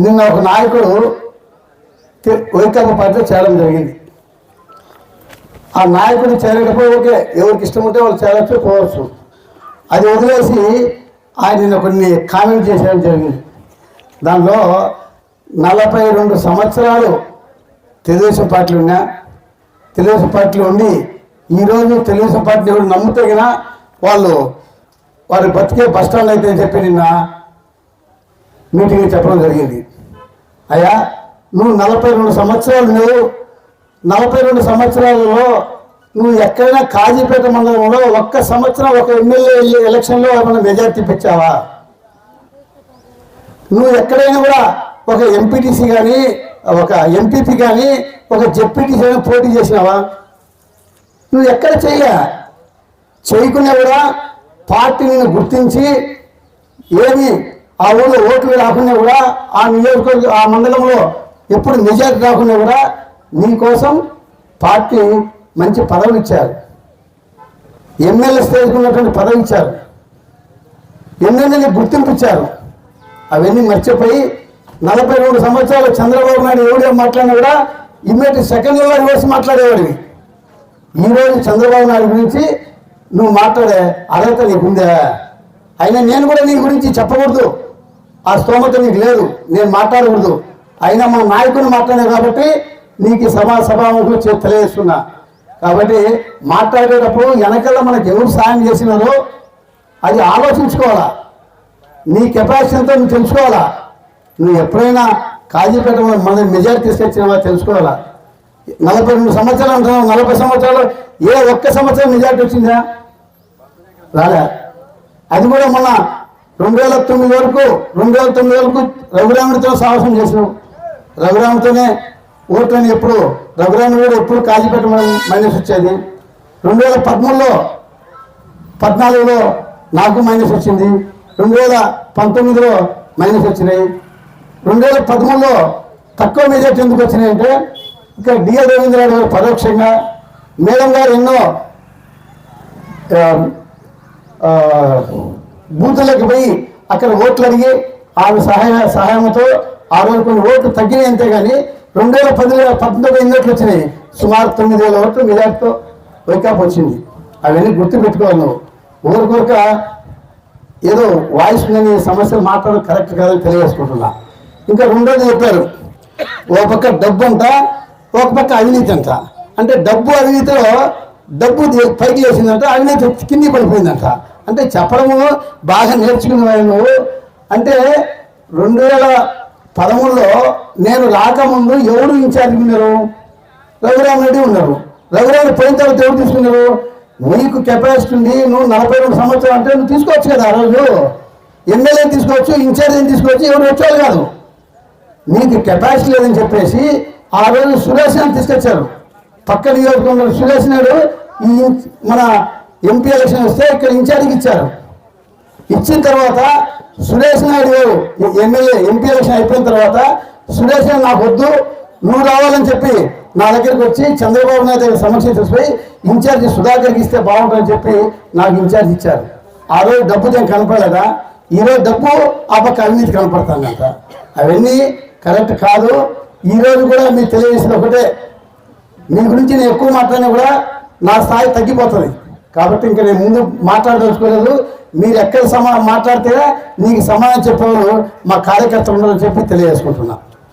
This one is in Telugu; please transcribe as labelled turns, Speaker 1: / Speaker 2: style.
Speaker 1: నిన్న ఒక నాయకుడు తి- వైకాపా పార్టీలో చేరడం జరిగింది. ఆ నాయకుడు చేరేటప్పుడు ఓకే ఎవరికి ఇష్టం ఉంటే వాళ్ళు చేరచ్చు పోవచ్చు. అది వదిలేసి ఆయన నిన్న కొన్ని కామెంట్ చేసేయడం జరిగింది. దానిలో నలభై రెండు సంవత్సరాలు తెలుగుదేశం పార్టీలు ఉన్నా తెలుగుదేశం పార్టీలో ఉండి ఈరోజు తెలుగుదేశం పార్టీని ఎవరు నమ్ముతగినా వాళ్ళు వారి బతికే బస్ స్టాండ్ అయితే అని చెప్పి నిన్న మీటింగ్ చెప్పడం జరిగింది. అయ్యా నువ్వు నలభై రెండు సంవత్సరాలు నువ్వు నలభై రెండు సంవత్సరాలలో నువ్వు ఎక్కడైనా కాజీపేట మండలంలో ఒక్క సంవత్సరం ఒక ఎమ్మెల్యే ఎలక్షన్లో ఏమైనా మెజార్టీ పెంచావా నువ్వు ఎక్కడైనా కూడా ఒక ఎంపీటీసీ కానీ ఒక ఎంపీపీ కానీ ఒక జెడ్పీటీసీ కానీ పోటీ చేసినావా? నువ్వు ఎక్కడ చేయలే చేయకున్నా కూడా పార్టీని గుర్తించి ఏమి ఆ ఊళ్ళో ఓట్లు రాకుండా కూడా ఆ నియోజకవర్గ ఆ మండలంలో ఎప్పుడు మెజార్టీ రాకుండా కూడా నీకోసం పార్టీ మంచి పదవులు ఇచ్చారు. ఎమ్మెల్యే స్టేజ్కి ఉన్నటువంటి పదవి ఇచ్చారు. ఎమ్మెల్యేని గుర్తింపు ఇచ్చారు. అవన్నీ మర్చిపోయి నలభై రెండు సంవత్సరాలు చంద్రబాబు నాయుడు ఎవడే మాట్లాడినా కూడా ఇమ్మీడియట్ సెకండ్ ఇయర్ వేసి మాట్లాడేవాడివి. ఈరోజు చంద్రబాబు నాయుడు గురించి నువ్వు మాట్లాడే అర్హత నీకుందా? అయినా నేను కూడా నీ గురించి చెప్పకూడదు. ఆ స్తోమత నీకు లేదు నేను మాట్లాడకూడదు. అయినా మా నాయకుని మాట్లాడే కాబట్టి నీకు సభా సభాముఖులు తెలియజేస్తున్నా. కాబట్టి మాట్లాడేటప్పుడు వెనకల్లా మనకు ఎవరు సాయం చేసినారో అది ఆలోచించుకోవాలా. నీ కెపాసిటీ ఎంతో నువ్వు తెలుసుకోవాలా. నువ్వు ఎప్పుడైనా కాజీపేట మన మెజారిటీ తీసుకొచ్చినవా తెలుసుకోవాలా. నలభై రెండు సంవత్సరాలు అంటున్నావు నలభై సంవత్సరాలు ఏ ఒక్క సంవత్సరం మెజారిటీ వచ్చిందా? రాలే. అది కూడా మొన్న రెండు వేల తొమ్మిది వరకు రెండు వేల తొమ్మిది వరకు రఘురాముడితో సాహసం చేసాం రఘురాముడితోనే ఓట్లని ఎప్పుడు రఘురాముడు కూడా ఎప్పుడు కాజీపేట మైనస్ వచ్చేది. రెండు వేల పదమూడులో పద్నాలుగులో నాకు మైనస్ వచ్చింది. రెండు వేల పంతొమ్మిదిలో మైనస్ వచ్చినాయి. రెండు వేల పదమూడులో తక్కువ మెజార్టీ ఎందుకు వచ్చినాయి అంటే ఇక్కడ డిఎల్ రవీంద్రనాథ్ గారు పరోక్షంగా మేడం గారు ఎన్నో బూతులకు పోయి అక్కడ ఓట్లు అడిగి ఆమె సహాయ సహాయంతో ఆ రోజు కొన్ని ఓట్లు తగ్గినాయి అంతే కానీ రెండు వేల పది పంతొమ్మిది ఎన్ని ఓట్లు వచ్చినాయి. సుమారు తొమ్మిది వేల ఓట్లు మెజార్టీతో వైకాప్ వచ్చింది. అవన్నీ గుర్తు పెట్టుకోవాలి నువ్వు. ఊరికొరక ఏదో వాయిస్ లేని సమస్యలు మాట్లాడడం కరెక్ట్ కాదని తెలియజేసుకుంటున్నా. ఇంకా రెండోది చెప్పారు. ఒక పక్క డబ్బు అంట ఒక పక్క అవినీతి అంట. అంటే డబ్బు అవినీతిలో డబ్బు పైకి లేచిందంట అవినీతి కింది పడిపోయిందంట. అంటే చెప్పడము బాగా నేర్చుకునేవాడు నువ్వు. అంటే రెండు వేల పదమూడులో నేను రాకముందు ఎవరు ఇన్ఛార్జ్ ఉన్నారు? రఘురామరెడ్డి ఉన్నారు. రఘురామ పోయిన తర్వాత ఎవరు తీసుకున్నారు? నీకు కెపాసిటీ ఉంది నువ్వు నలభై రెండు సంవత్సరాలు అంటే నువ్వు తీసుకోవచ్చు కదా ఆ రోజు. ఎమ్మెల్యే తీసుకోవచ్చు ఇన్ఛార్జ్ తీసుకోవచ్చు ఎవరు వచ్చేవాళ్ళు కాదు. నీకు కెపాసిటీ లేదని చెప్పేసి ఆ రోజు సురేష్ అని తీసుకొచ్చారు. పక్క నియోజకవర్గంలో సురేష్ నాయుడు మన ఎంపీ ఎలక్షన్ వస్తే ఇక్కడ ఇన్ఛార్జికి ఇచ్చారు. ఇచ్చిన తర్వాత సురేష్ నాయుడు గారు ఎమ్మెల్యే ఎంపీ ఎలక్షన్ అయిపోయిన తర్వాత సురేష్ నాయుడు నాకు వద్దు నువ్వు రావాలని చెప్పి నా దగ్గరికి వచ్చి చంద్రబాబు నాయుడు దగ్గర సమస్య తీసుకుపోయి ఇన్ఛార్జి సుధాకర్కి ఇస్తే బాగుంటుందని చెప్పి నాకు ఇన్ఛార్జ్ ఇచ్చారు. ఆ రోజు డబ్బు నేను కనపడలేదా? ఈ రోజు డబ్బు ఆ పక్క అవినీతి కనపడుతుందంట అవన్నీ కరెక్ట్ కాదు. ఈ రోజు కూడా మీరు తెలియజేసిన ఒకటే. మీ గురించి నేను ఎక్కువ మాట్లాడినా కూడా నా స్థాయి తగ్గిపోతుంది. కాబట్టి ఇంకా నేను ముందు మాట్లాడదలుచుకోలేదు మీరు ఎక్కడ సమా మాట్లాడితే నీకు సమాధానం చెప్పేవారు మా కార్యకర్తలు ఉన్నారని చెప్పి తెలియజేసుకుంటున్నా.